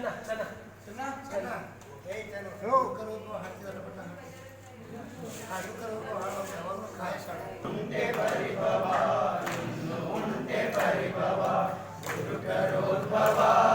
ચના ચના ચના ચના એ ચનો row કરો તો હાથ દો બટા હાથ કરો તો હાલો હવાનો ખાય સાડો ઉંતે પરિભવા ઉંતે પરિભવા ગુરુ કરો ભવા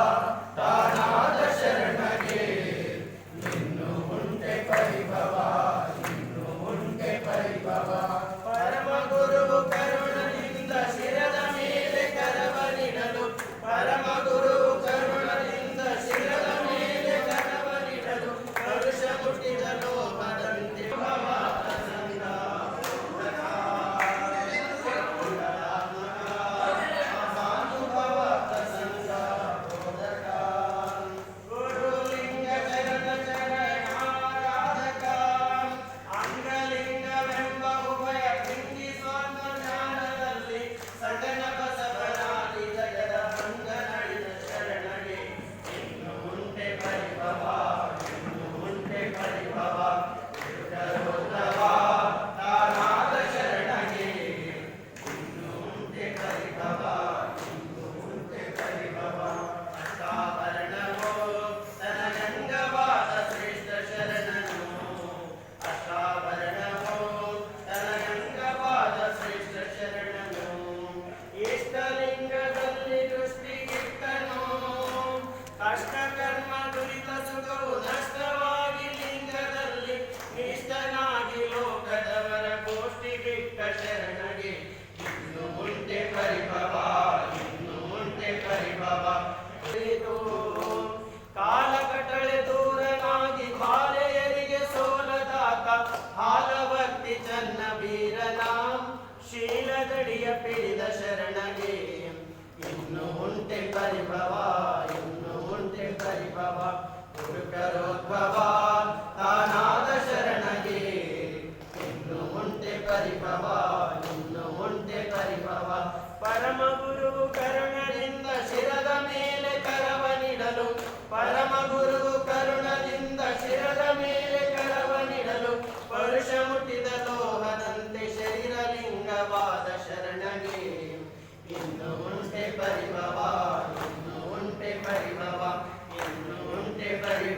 தடிய பெரிய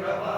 Rabbi.